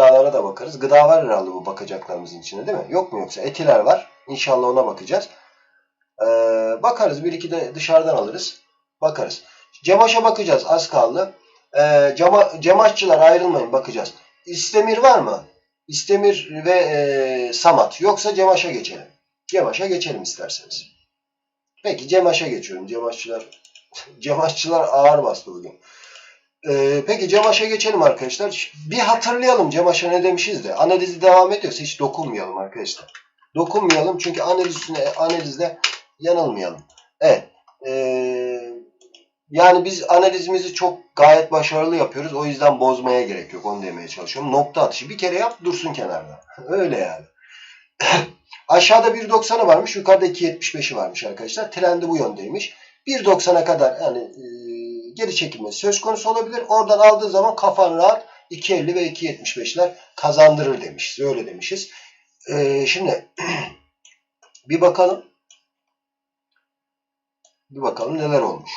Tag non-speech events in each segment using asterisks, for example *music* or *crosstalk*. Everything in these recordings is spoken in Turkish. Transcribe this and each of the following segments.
Gıdalara da bakarız. Gıda var herhalde bu bakacaklarımızın içinde değil mi? Yok mu yoksa? Etiler var. İnşallah ona bakacağız. Ee, bakarız. Bir iki de dışarıdan alırız. Bakarız. Cemaş'a bakacağız. Az kaldı. Ee, cama, cemaşçılar ayrılmayın. Bakacağız. İstemir var mı? İstemir ve e, Samat. Yoksa Cemaş'a geçelim. Cemaş'a geçelim isterseniz. Peki Cemaş'a geçiyorum. Cemaşçılar *laughs* Cemaşçılar ağır bastı bugün. Ee, peki Cemaş'a geçelim arkadaşlar. Bir hatırlayalım Cemaş'a ne demişiz de. Analizi devam ediyorsa hiç dokunmayalım arkadaşlar. Dokunmayalım çünkü analiz analizde yanılmayalım. Evet. Ee, yani biz analizimizi çok gayet başarılı yapıyoruz. O yüzden bozmaya gerek yok. Onu demeye çalışıyorum. Nokta atışı bir kere yap dursun kenarda. *laughs* Öyle yani. *clears throat* Aşağıda 1.90'ı varmış. Yukarıda 2.75'i varmış arkadaşlar. Trendi bu yöndeymiş. 1.90'a kadar yani e, geri çekilmesi söz konusu olabilir. Oradan aldığı zaman kafan rahat 2.50 ve 2.75'ler kazandırır demişiz. Öyle demişiz. E, şimdi *clears throat* bir bakalım. Bir bakalım neler olmuş.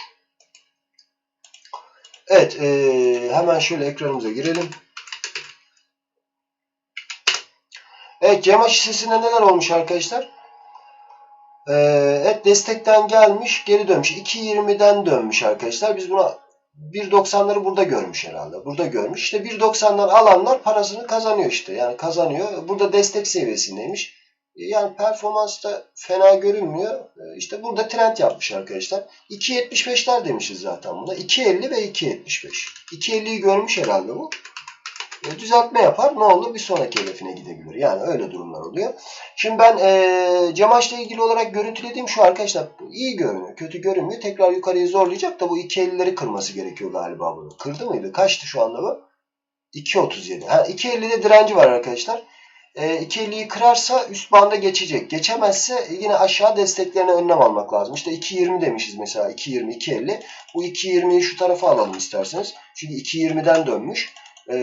Evet. E, hemen şöyle ekranımıza girelim. Evet Cemaş hissesinde neler olmuş arkadaşlar? Ee, evet destekten gelmiş geri dönmüş. 2.20'den dönmüş arkadaşlar. Biz buna 1.90'ları burada görmüş herhalde. Burada görmüş. İşte 1.90'dan alanlar parasını kazanıyor işte. Yani kazanıyor. Burada destek seviyesindeymiş. Yani performans da fena görünmüyor. Ee, işte burada trend yapmış arkadaşlar. 2.75'ler demişiz zaten buna. 2.50 ve 2.75. 2.50'yi görmüş herhalde bu. Düzeltme yapar. Ne olur? Bir sonraki hedefine gidebilir. Yani öyle durumlar oluyor. Şimdi ben e, Cemaş'la ilgili olarak görüntülediğim şu arkadaşlar iyi görünüyor. Kötü görünmüyor. Tekrar yukarıyı zorlayacak da bu 2.50'leri kırması gerekiyor galiba bunu. Kırdı mıydı? Kaçtı şu anda bu? 2.37. Ha, 2.50'de direnci var arkadaşlar. E, 2.50'yi kırarsa üst banda geçecek. Geçemezse yine aşağı desteklerine önlem almak lazım. İşte 2.20 demişiz mesela. 2.20, 2.50. Bu 2.20'yi şu tarafa alalım isterseniz. Çünkü 2.20'den dönmüş. Ee,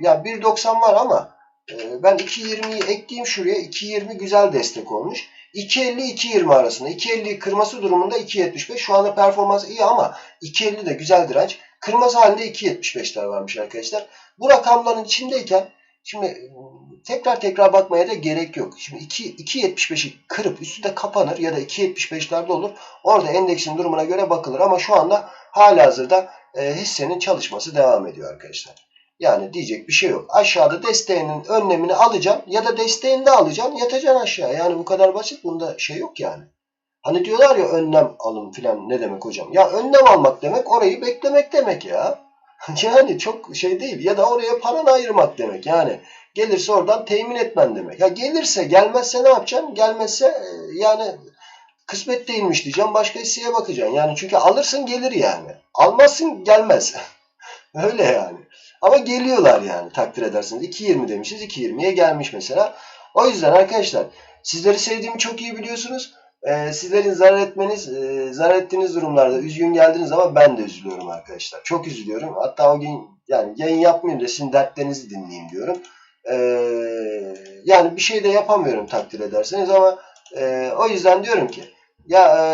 ya 1.90 var ama e, ben 2.20'yi ekleyeyim şuraya. 2.20 güzel destek olmuş. 2.50-2.20 arasında. 2.50'yi kırması durumunda 2.75. Şu anda performans iyi ama 2.50 de güzel direnç. Kırmızı halinde 2.75'ler varmış arkadaşlar. Bu rakamların içindeyken şimdi tekrar tekrar bakmaya da gerek yok. Şimdi 2.75'i kırıp üstü de kapanır ya da 2.75'lerde olur. Orada endeksin durumuna göre bakılır ama şu anda hala hazırda e, hissenin çalışması devam ediyor arkadaşlar. Yani diyecek bir şey yok. Aşağıda desteğinin önlemini alacaksın ya da desteğini de alacaksın yatacaksın aşağı. Yani bu kadar basit. Bunda şey yok yani. Hani diyorlar ya önlem alın filan ne demek hocam? Ya önlem almak demek orayı beklemek demek ya. *laughs* yani çok şey değil. Ya da oraya paranı ayırmak demek. Yani gelirse oradan temin etmen demek. Ya gelirse gelmezse ne yapacaksın? Gelmezse e, yani kısmet değilmiş diyeceğim. Başka hisseye bakacaksın. Yani çünkü alırsın gelir yani. Almazsın gelmez. *laughs* Öyle yani. Ama geliyorlar yani takdir edersiniz. 2.20 demişiz. 2.20'ye gelmiş mesela. O yüzden arkadaşlar sizleri sevdiğimi çok iyi biliyorsunuz. Ee, sizlerin zarar etmeniz, e, zarar ettiğiniz durumlarda üzgün geldiniz ama ben de üzülüyorum arkadaşlar. Çok üzülüyorum. Hatta o gün yani yayın yapmayayım da sizin dertlerinizi dinleyeyim diyorum. Ee, yani bir şey de yapamıyorum takdir ederseniz ama e, o yüzden diyorum ki ya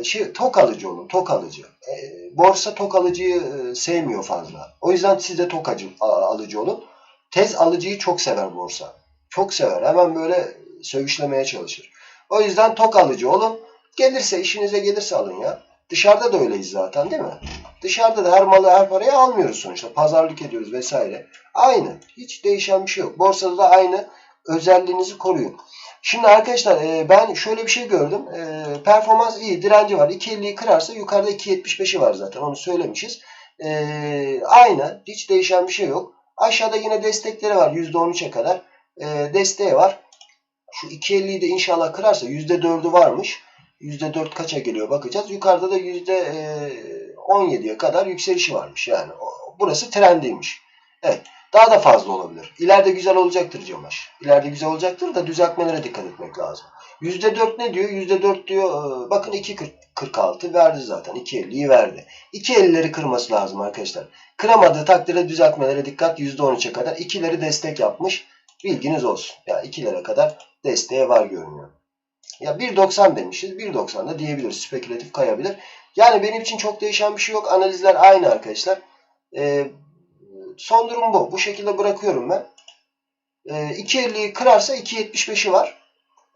e, şey tok alıcı olun, tok alıcı. E, borsa tok alıcıyı e, sevmiyor fazla. O yüzden siz de tok acı, alıcı olun. Tez alıcıyı çok sever borsa. Çok sever. Hemen böyle sövüşlemeye çalışır. O yüzden tok alıcı olun. Gelirse işinize gelirse alın ya. Dışarıda da öyleyiz zaten değil mi? Dışarıda da her malı her parayı almıyoruz sonuçta. Pazarlık ediyoruz vesaire. Aynı. Hiç değişen bir şey yok. Borsada da aynı özelliğinizi koruyun. Şimdi arkadaşlar e, ben şöyle bir şey gördüm. E, performans iyi. Direnci var. 2.50'yi kırarsa yukarıda 2.75'i var zaten. Onu söylemişiz. E, aynı. Hiç değişen bir şey yok. Aşağıda yine destekleri var. %13'e kadar. Desteği var. Şu 2.50'yi de inşallah kırarsa %4'ü varmış. %4 kaça geliyor bakacağız. Yukarıda da %17'ye kadar yükselişi varmış. Yani burası trendiymiş. Evet. Daha da fazla olabilir. İleride güzel olacaktır Cemaş. İleride güzel olacaktır da düzeltmelere dikkat etmek lazım. %4 ne diyor? %4 diyor e, bakın 2.46 verdi zaten. 2.50'yi verdi. 2.50'leri kırması lazım arkadaşlar. Kıramadığı takdirde düzeltmelere dikkat. %13'e kadar. 2'leri destek yapmış. Bilginiz olsun. Ya yani 2'lere kadar desteğe var görünüyor. Ya 1.90 demişiz. 1.90 diyebiliriz. Spekülatif kayabilir. Yani benim için çok değişen bir şey yok. Analizler aynı arkadaşlar. Ee, son durum bu. Bu şekilde bırakıyorum ben. E, 2.50'yi kırarsa 2.75'i var.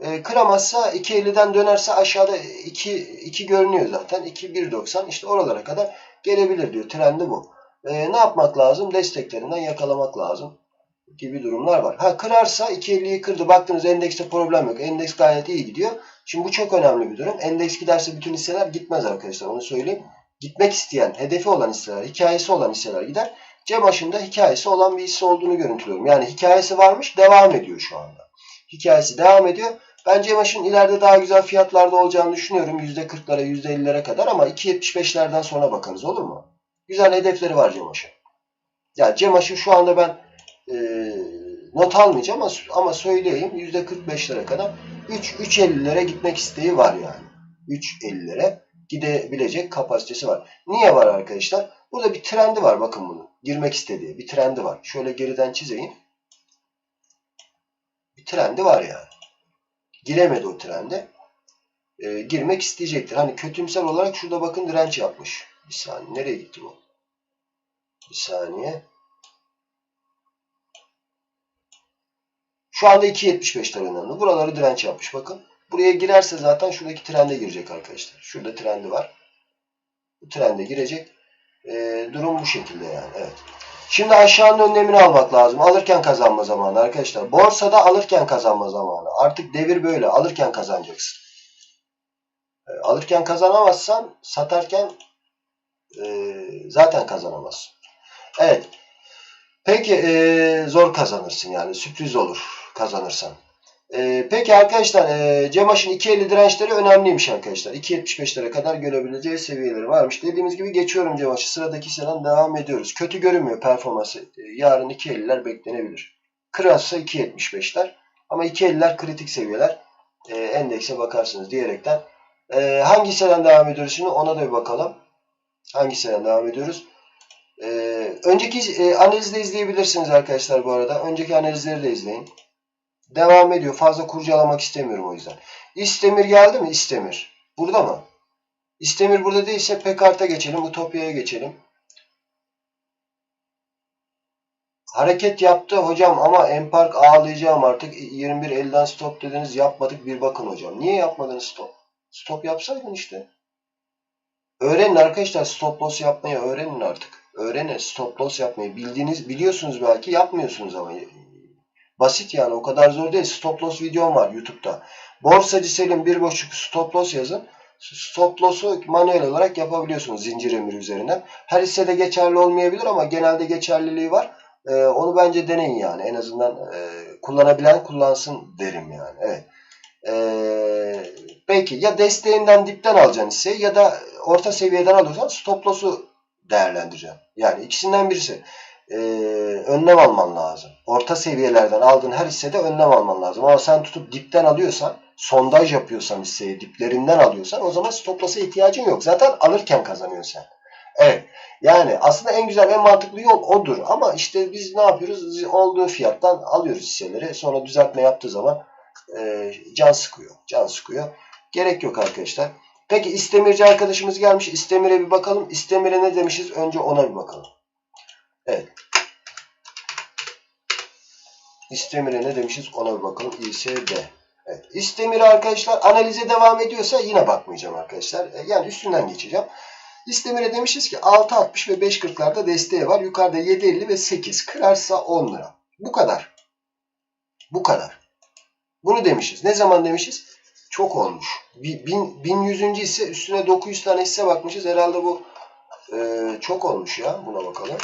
E, kıramazsa 2.50'den dönerse aşağıda 2, 2 görünüyor zaten. 2.1.90 işte oralara kadar gelebilir diyor. Trendi bu. E, ne yapmak lazım? Desteklerinden yakalamak lazım gibi durumlar var. Ha kırarsa 2.50'yi kırdı. Baktınız endekste problem yok. Endeks gayet iyi gidiyor. Şimdi bu çok önemli bir durum. Endeks giderse bütün hisseler gitmez arkadaşlar. Onu söyleyeyim. Gitmek isteyen, hedefi olan hisseler, hikayesi olan hisseler gider. Cem aşında hikayesi olan bir hisse olduğunu görüntülüyorum. Yani hikayesi varmış, devam ediyor şu anda. Hikayesi devam ediyor. Ben Cem Aşın ileride daha güzel fiyatlarda olacağını düşünüyorum. %40'lara, %50'lere kadar ama 2.75'lerden sonra bakarız olur mu? Güzel hedefleri var Cem Aşın. Yani Aşın şu anda ben e, not almayacağım ama, ama söyleyeyim %45'lere kadar 3 3.50'lere gitmek isteği var yani. 3.50'lere gidebilecek kapasitesi var. Niye var arkadaşlar? Burada bir trendi var bakın bunun. Girmek istediği bir trendi var. Şöyle geriden çizeyim. Bir trendi var yani. Giremedi o trende. E, girmek isteyecektir. Hani kötümser olarak şurada bakın direnç yapmış. Bir saniye. Nereye gitti bu? Bir saniye. Şu anda 2.75'ler önemli. Buraları direnç yapmış bakın. Buraya girerse zaten şuradaki trende girecek arkadaşlar. Şurada trendi var. Bu trende girecek. Ee, durum bu şekilde yani. Evet. Şimdi aşağının önlemini almak lazım. Alırken kazanma zamanı arkadaşlar. Borsada alırken kazanma zamanı. Artık devir böyle. Alırken kazanacaksın. Ee, alırken kazanamazsan satarken e, zaten kazanamazsın. Evet. Peki e, zor kazanırsın yani. Sürpriz olur kazanırsan. Ee, peki arkadaşlar e, Cemaş'ın 2.50 dirençleri önemliymiş arkadaşlar. 2.75'lere kadar görebileceği seviyeleri varmış. Dediğimiz gibi geçiyorum Cemaş'ı. Sıradaki hisseden devam ediyoruz. Kötü görünmüyor performansı. E, yarın 2.50'ler beklenebilir. Kırarsa 2.75'ler. Ama 2.50'ler kritik seviyeler. E, endekse bakarsınız diyerekten. E, hangi hisseden devam ediyoruz şimdi ona da bir bakalım. Hangi hisseden devam ediyoruz? E, önceki e, analizi de izleyebilirsiniz arkadaşlar bu arada. Önceki analizleri de izleyin. Devam ediyor. Fazla kurcalamak istemiyorum o yüzden. İstemir geldi mi? İstemir. Burada mı? İstemir burada değilse Pekart'a geçelim. Utopya'ya geçelim. Hareket yaptı hocam ama Empark ağlayacağım artık. 21 elden stop dediniz yapmadık bir bakın hocam. Niye yapmadınız stop? Stop yapsaydın işte. Öğrenin arkadaşlar stop loss yapmayı öğrenin artık. Öğrenin stop loss yapmayı. Bildiğiniz biliyorsunuz belki yapmıyorsunuz ama Basit yani o kadar zor değil. Stop loss videom var YouTube'da. Borsacı Selim 1.5 stop loss yazın. Stop loss'u manuel olarak yapabiliyorsunuz zincir emiri üzerinden. Her hissede geçerli olmayabilir ama genelde geçerliliği var. Ee, onu bence deneyin yani. En azından e, kullanabilen kullansın derim yani. Evet. Ee, belki ya desteğinden dipten alacaksın hisseyi ya da orta seviyeden alıyorsan stop loss'u değerlendireceksin. Yani ikisinden birisi e, önlem alman lazım. Orta seviyelerden aldığın her hissede önlem alman lazım. Ama sen tutup dipten alıyorsan, sondaj yapıyorsan hisseyi diplerinden alıyorsan o zaman stop loss'a ihtiyacın yok. Zaten alırken kazanıyorsun sen. Evet. Yani aslında en güzel, en mantıklı yol odur. Ama işte biz ne yapıyoruz? Olduğu fiyattan alıyoruz hisseleri. Sonra düzeltme yaptığı zaman e, can sıkıyor. Can sıkıyor. Gerek yok arkadaşlar. Peki istemirci arkadaşımız gelmiş. İstemir'e bir bakalım. İstemir'e ne demişiz? Önce ona bir bakalım. Evet. İstemir'e ne demişiz ona bir bakalım. İSD. Evet. İstemir arkadaşlar analize devam ediyorsa yine bakmayacağım arkadaşlar. E, yani üstünden geçeceğim. İstemir'e demişiz ki 6.60 ve 5.40'larda desteği var. Yukarıda 7.50 ve 8. Kırarsa 10 lira. Bu kadar. Bu kadar. Bunu demişiz. Ne zaman demişiz? Çok olmuş. 1100. ise üstüne 900 tane hisse bakmışız. Herhalde bu e, çok olmuş ya. Buna bakalım.